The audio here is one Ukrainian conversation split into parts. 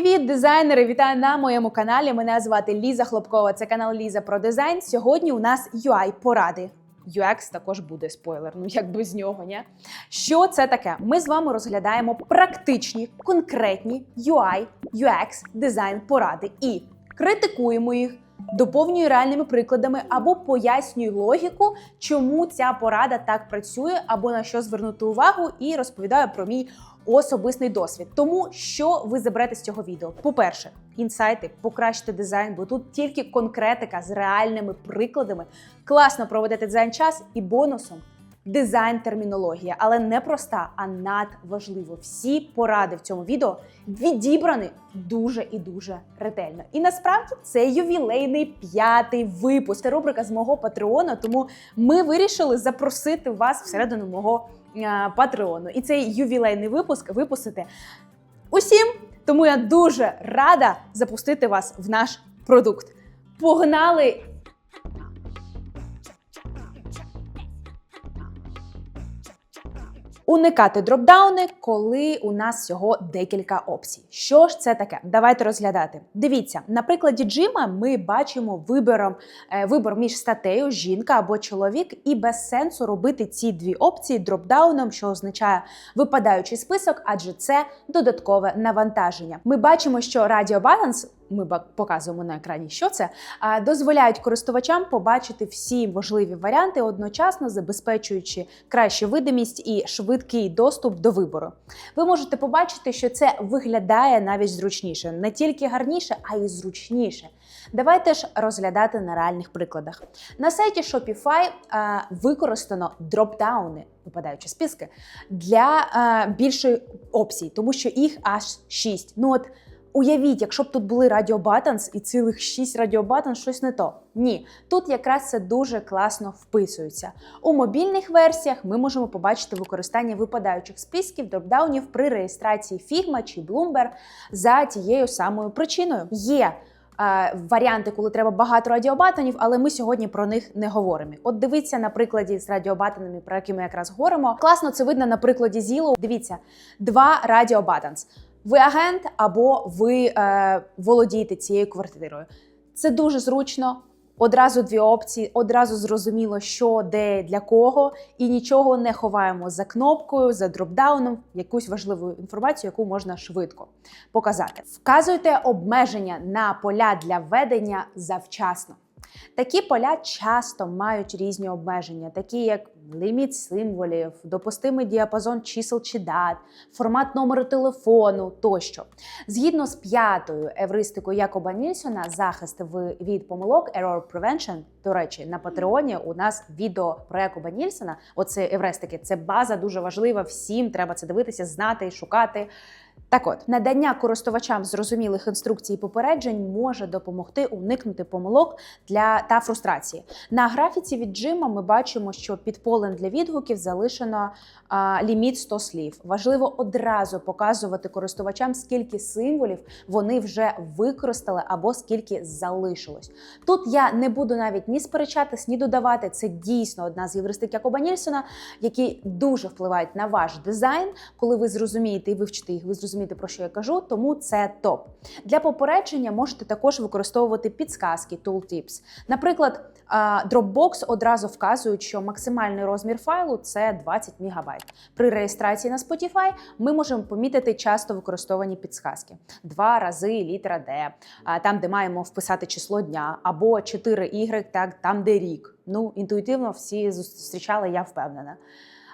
Привіт, дизайнери! Вітаю на моєму каналі. Мене звати Ліза Хлопкова. Це канал Ліза про дизайн. Сьогодні у нас UI поради. UX також буде спойлер, ну як без нього, ні? Що це таке? Ми з вами розглядаємо практичні, конкретні UI, UX, дизайн поради і критикуємо їх, доповнюю реальними прикладами або пояснюю логіку, чому ця порада так працює, або на що звернути увагу, і розповідаю про мій особистий досвід. Тому що ви заберете з цього відео? По-перше, інсайти, покращити дизайн, бо тут тільки конкретика з реальними прикладами. Класно проведете дизайн час і бонусом. Дизайн термінологія, але не проста, а надважливо. Всі поради в цьому відео відібрані дуже і дуже ретельно. І насправді це ювілейний п'ятий випуск. Це рубрика з мого патреону. Тому ми вирішили запросити вас всередину мого е, патреону. І цей ювілейний випуск випустити усім. Тому я дуже рада запустити вас в наш продукт. Погнали! Уникати дропдауни, коли у нас всього декілька опцій. Що ж це таке? Давайте розглядати. Дивіться, на прикладі джима ми бачимо вибором, е, вибор між статтею жінка або чоловік, і без сенсу робити ці дві опції дропдауном, що означає випадаючий список, адже це додаткове навантаження. Ми бачимо, що Balance ми показуємо на екрані, що це, дозволяють користувачам побачити всі можливі варіанти одночасно, забезпечуючи кращу видимість і швидкий доступ до вибору. Ви можете побачити, що це виглядає навіть зручніше, не тільки гарніше, а й зручніше. Давайте ж розглядати на реальних прикладах. На сайті Shopify використано дропдауни, випадаючі списки, для більшої опцій, тому що їх аж 6. Ну от Уявіть, якщо б тут були Buttons і цілих 6 Radio Buttons, щось не то. Ні, тут якраз це дуже класно вписується. У мобільних версіях ми можемо побачити використання випадаючих списків дропдаунів при реєстрації Figma чи Bloomberg за тією самою причиною. Є е, варіанти, коли треба багато радіобатонів, але ми сьогодні про них не говоримо. От дивіться на прикладі з радіобатонами, про які ми якраз говоримо. Класно це видно на прикладі Zillow. Дивіться, два радіобатонс. Ви агент або ви е, володієте цією квартирою. Це дуже зручно. Одразу дві опції, одразу зрозуміло, що де для кого, і нічого не ховаємо за кнопкою, за дропдауном, якусь важливу інформацію, яку можна швидко показати. Вказуйте обмеження на поля для введення завчасно. Такі поля часто мають різні обмеження, такі як ліміт символів, допустимий діапазон чисел чи дат, формат номеру телефону тощо. Згідно з п'ятою евристикою Якоба Нільсона, захист від помилок Error Prevention, до речі, на Патреоні у нас відео про Якоба Нільсона. Оце евристики, це база дуже важлива. Всім треба це дивитися, знати і шукати. Так от, надання користувачам зрозумілих інструкцій і попереджень може допомогти уникнути помилок для та фрустрації. На графіці від Джима ми бачимо, що під полем для відгуків залишено а, ліміт 100 слів. Важливо одразу показувати користувачам, скільки символів вони вже використали або скільки залишилось. Тут я не буду навіть ні сперечатись, ні додавати. Це дійсно одна з євристик Якоба Нільсона, які дуже впливають на ваш дизайн. Коли ви зрозумієте і вивчите їх, ви зрозумієте про що я кажу. Тому це топ. Для попередження можете також використовувати підсказки, tooltips. Наприклад, Dropbox одразу вказують, що максимальний розмір файлу це 20 МБ. При реєстрації на Spotify ми можемо помітити часто використовані підсказки: два рази літера D, там, де маємо вписати число дня, або 4Y, так там, де рік. Ну, інтуїтивно всі зустрічали, я впевнена.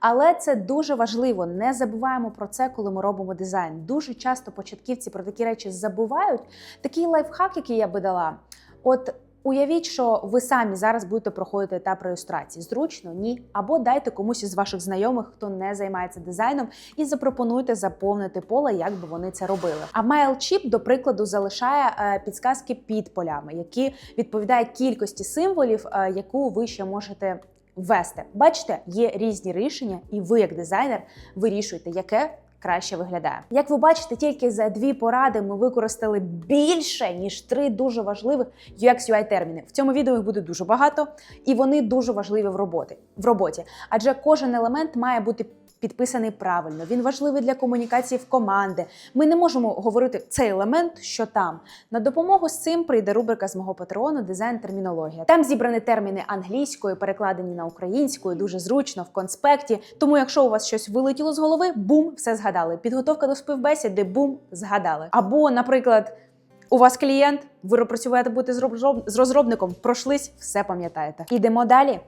Але це дуже важливо. Не забуваємо про це, коли ми робимо дизайн. Дуже часто початківці про такі речі забувають. Такий лайфхак, який я би дала. От уявіть, що ви самі зараз будете проходити етап реєстрації. Зручно, ні. Або дайте комусь із ваших знайомих, хто не займається дизайном, і запропонуйте заповнити поле, як би вони це робили. А MailChimp, до прикладу, залишає е, підсказки під полями, які відповідають кількості символів, е, яку ви ще можете ввести. Бачите, є різні рішення, і ви, як дизайнер, вирішуєте, яке краще виглядає. Як ви бачите, тільки за дві поради ми використали більше ніж три дуже важливих UX UI терміни. В цьому відео їх буде дуже багато, і вони дуже важливі в роботі. В роботі, адже кожен елемент має бути підписаний правильно. Він важливий для комунікації в команди. Ми не можемо говорити цей елемент, що там. На допомогу з цим прийде рубрика з мого патреону дизайн термінологія. Там зібрані терміни англійською, перекладені на українською, дуже зручно в конспекті. Тому, якщо у вас щось вилетіло з голови, бум, все згадали. Підготовка до співбесіди, бум, згадали. Або, наприклад. У вас клієнт, ви працюєте бути з розробником, пройшлись, все пам'ятаєте. Ідемо далі.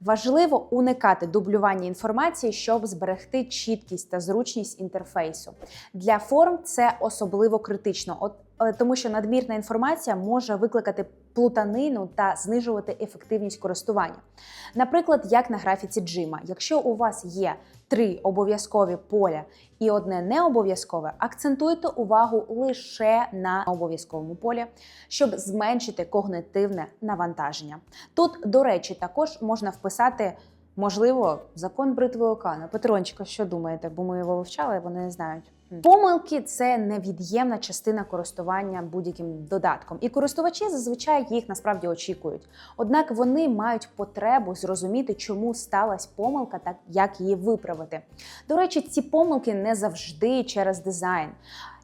Важливо уникати дублювання інформації, щоб зберегти чіткість та зручність інтерфейсу. Для форм це особливо критично, от, тому що надмірна інформація може викликати плутанину та знижувати ефективність користування. Наприклад, як на графіці Джима, якщо у вас є три обов'язкові поля і одне не обов'язкове, акцентуйте увагу лише на обов'язковому полі, щоб зменшити когнитивне навантаження. Тут, до речі, також можна вписати. Можливо, закон бритви окана. Петрончика, що думаєте? Бо ми його вивчали, вони не знають. Помилки це невід'ємна частина користування будь-яким додатком, і користувачі зазвичай їх насправді очікують. Однак вони мають потребу зрозуміти, чому сталася помилка та як її виправити. До речі, ці помилки не завжди через дизайн.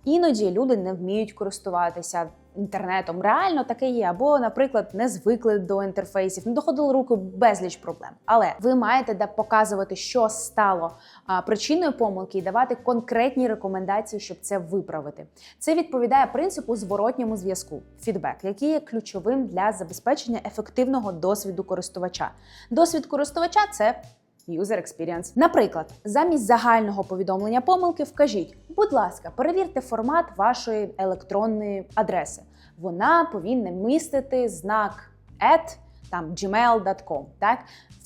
Іноді люди не вміють користуватися інтернетом. Реально таке є. Або, наприклад, не звикли до інтерфейсів, не доходили руки безліч проблем. Але ви маєте де показувати, що стало причиною помилки, і давати конкретні рекомендації, щоб це виправити. Це відповідає принципу зворотньому зв'язку фідбек, який є ключовим для забезпечення ефективного досвіду користувача. Досвід користувача це User experience. Наприклад, замість загального повідомлення помилки вкажіть, будь ласка, перевірте формат вашої електронної адреси. Вона повинна містити знак at там gmail.com. Так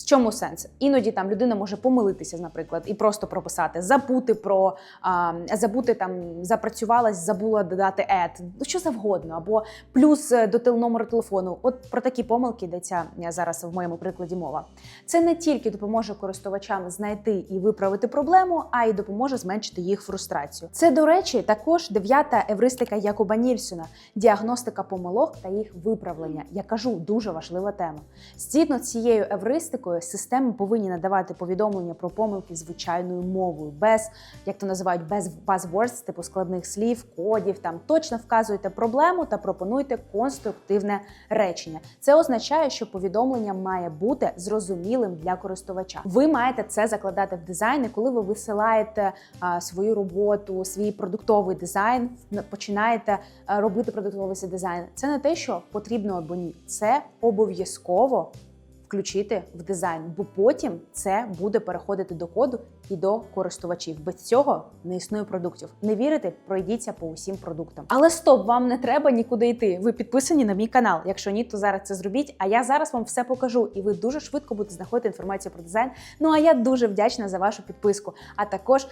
в чому сенс? Іноді там людина може помилитися, наприклад, і просто прописати, забути про а, забути там, запрацювалась, забула додати ну що завгодно, або плюс е, до номеру телефону. От про такі помилки йдеться е, зараз в моєму прикладі мова. Це не тільки допоможе користувачам знайти і виправити проблему, а й допоможе зменшити їх фрустрацію. Це, до речі, також дев'ята евристика Якуба Нільсона діагностика помилок та їх виправлення. Я кажу, дуже важлива тема. Згідно цією евристикою, системи повинні надавати повідомлення про помилки звичайною мовою, без як то називають, без buzzwords, типу складних слів, кодів. Там точно вказуйте проблему та пропонуйте конструктивне речення. Це означає, що повідомлення має бути зрозумілим для користувача. Ви маєте це закладати в дизайн, і коли ви висилаєте а, свою роботу, свій продуктовий дизайн, починаєте робити продуктовий дизайн. Це не те, що потрібно або ні, це обов'язково включити в дизайн, бо потім це буде переходити до коду і до користувачів. Без цього не існує продуктів. Не вірите, пройдіться по усім продуктам. Але стоп, вам не треба нікуди йти. Ви підписані на мій канал. Якщо ні, то зараз це зробіть. А я зараз вам все покажу, і ви дуже швидко будете знаходити інформацію про дизайн. Ну а я дуже вдячна за вашу підписку. А також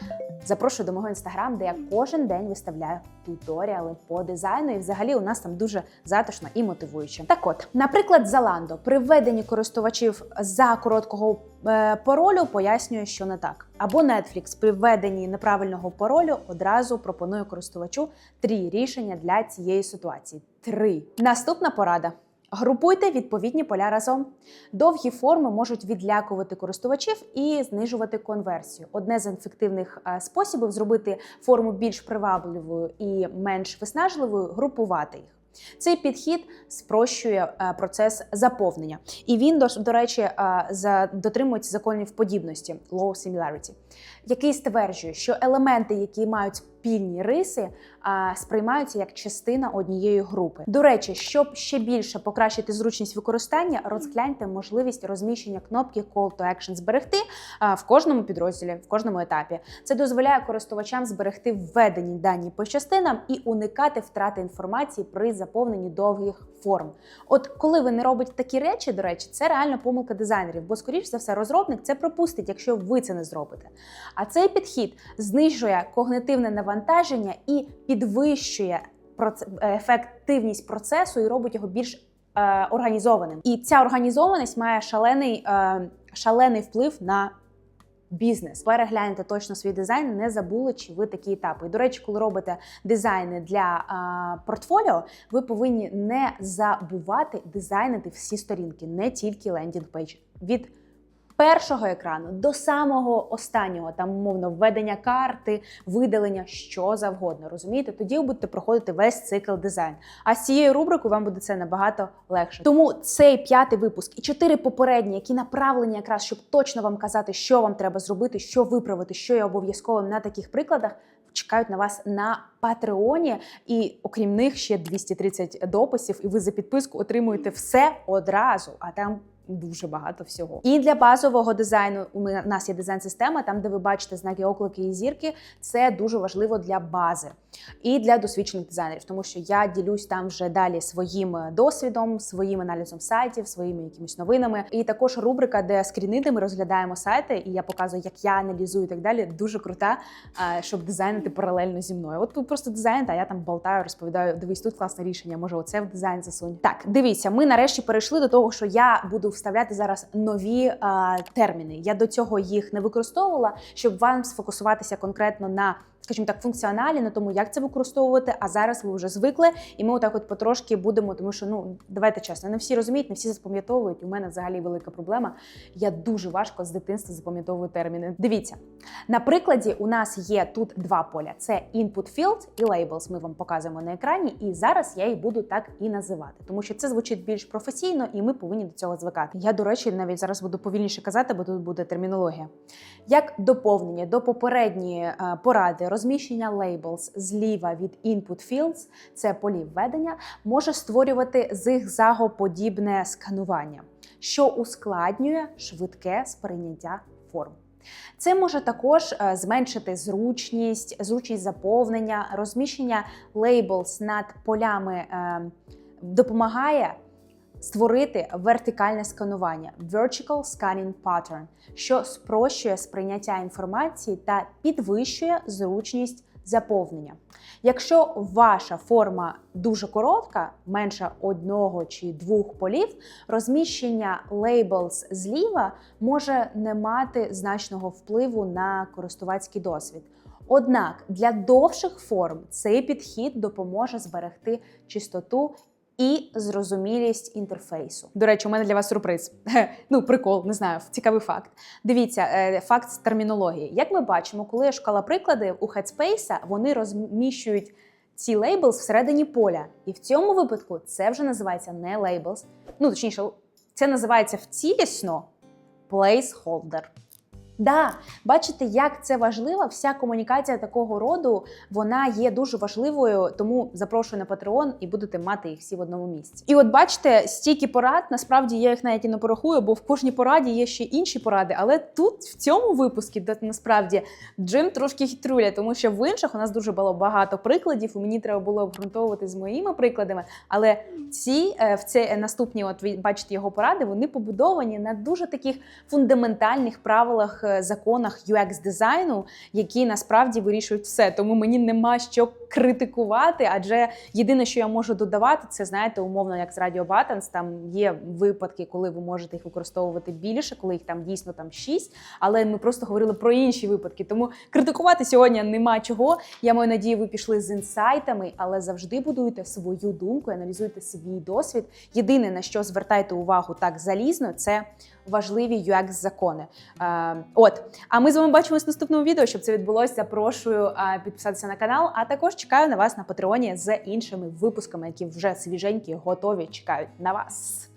запрошую до мого інстаграм, де я кожен день виставляю туторіали по дизайну. І взагалі у нас там дуже затишно і мотивуюче. Так от, наприклад, Zalando при введенні користувачів за короткого паролю пояснює, що не так. Або Netflix при введенні неправильного паролю одразу пропонує користувачу три рішення для цієї ситуації. Три. Наступна порада. Групуйте відповідні поля разом. Довгі форми можуть відлякувати користувачів і знижувати конверсію. Одне з ефективних е, способів зробити форму більш привабливою і менш виснажливою групувати їх. Цей підхід спрощує е, процес заповнення, і він до, речі е, за дотримується законів подібності low similarity, який стверджує, що елементи, які мають спільні риси, сприймаються як частина однієї групи. До речі, щоб ще більше покращити зручність використання, розгляньте можливість розміщення кнопки Call to Action зберегти в кожному підрозділі, в кожному етапі. Це дозволяє користувачам зберегти введені дані по частинам і уникати втрати інформації при заповненні довгих форм. От коли ви не робите такі речі, до речі, це реально помилка дизайнерів, бо скоріш за все розробник це пропустить, якщо ви це не зробите. А цей підхід знижує когнитивне навантаження і підвищує ефективність процесу і робить його більш е, організованим. І ця організованість має шалений, е, шалений вплив на. Бізнес перегляньте точно свій дизайн, не забули, чи ви такі етапи. І, до речі, коли робите дизайни для а, портфоліо, ви повинні не забувати дизайнити всі сторінки, не тільки лендінг пейдж. Від першого екрану до самого останнього, там умовно введення карти, видалення, що завгодно. Розумієте? Тоді ви будете проходити весь цикл дизайн. А з цією рубрикою вам буде це набагато легше. Тому цей п'ятий випуск і чотири попередні, які направлені якраз, щоб точно вам казати, що вам треба зробити, що виправити, що є обов'язковим на таких прикладах. Чекають на вас на Патреоні, і окрім них ще 230 дописів, і ви за підписку отримуєте все одразу. А там дуже багато всього. І для базового дизайну у нас є дизайн-система, там де ви бачите знаки оклики і зірки. Це дуже важливо для бази і для досвідчених дизайнерів, тому що я ділюсь там вже далі своїм е, досвідом, своїм аналізом сайтів, своїми якимись новинами. І також рубрика, де скрінити, ми розглядаємо сайти, і я показую, як я аналізую і так далі. Дуже крута, е, щоб дизайнити паралельно зі мною. От просто дизайните, а я там болтаю, розповідаю. Дивись, тут класне рішення. Може, оце в дизайн засунь. Так, дивіться, ми нарешті перейшли до того, що я буду вставляти зараз нові е, терміни. Я до цього їх не використовувала, щоб вам сфокусуватися конкретно на. Скажімо так, функціоналі на тому, як це використовувати. А зараз ви вже звикли, і ми отак от потрошки будемо, тому що ну давайте чесно, не всі розуміють, не всі запам'ятовують. У мене взагалі велика проблема. Я дуже важко з дитинства запам'ятовую терміни. Дивіться, на прикладі у нас є тут два поля: це input field і labels. Ми вам показуємо на екрані, і зараз я їх буду так і називати, тому що це звучить більш професійно, і ми повинні до цього звикати. Я, до речі, навіть зараз буду повільніше казати, бо тут буде термінологія. Як доповнення до попередньої е, поради розміщення labels зліва від input fields, це полі введення, може створювати зигзагоподібне сканування, що ускладнює швидке сприйняття форм. Це може також е, зменшити зручність, зручність заповнення, розміщення labels над полями е, допомагає створити вертикальне сканування Vertical Scanning Pattern, що спрощує сприйняття інформації та підвищує зручність заповнення. Якщо ваша форма дуже коротка, менше одного чи двох полів, розміщення labels зліва може не мати значного впливу на користувацький досвід. Однак для довших форм цей підхід допоможе зберегти чистоту і зрозумілість інтерфейсу. До речі, у мене для вас сюрприз. Ну, прикол, не знаю, цікавий факт. Дивіться, е, факт з термінології. Як ми бачимо, коли я шукала приклади у Headspace, вони розміщують ці labels всередині поля. І в цьому випадку це вже називається не labels. Ну, точніше, це називається вцілісно placeholder. Да, бачите, як це важливо. Вся комунікація такого роду вона є дуже важливою, тому запрошую на Patreon і будете мати їх всі в одному місці. І от бачите, стільки порад, насправді я їх навіть і не порахую, бо в кожній пораді є ще інші поради. Але тут в цьому випуску, де насправді Джим трошки хитрує, тому що в інших у нас дуже було багато прикладів, і мені треба було обґрунтовувати з моїми прикладами. Але ці е, в це наступні, от бачите його поради, вони побудовані на дуже таких фундаментальних правилах, е, законах UX дизайну, які насправді вирішують все. Тому мені нема що критикувати, адже єдине, що я можу додавати, це знаєте, умовно, як з Radio Buttons, Там є випадки, коли ви можете їх використовувати більше, коли їх там дійсно там 6, Але ми просто говорили про інші випадки. Тому критикувати сьогодні нема чого. Я маю надію, ви пішли з інсайтами, але завжди будуйте свою думку, аналізуйте свій досвід. Єдине на що звертайте увагу так залізно, це важливі UX закони. Е, от, а ми з вами бачимось в наступному відео. Щоб це відбулося, запрошую е, підписатися на канал. А також чекаю на вас на Патреоні з іншими випусками, які вже свіженькі, готові, чекають на вас.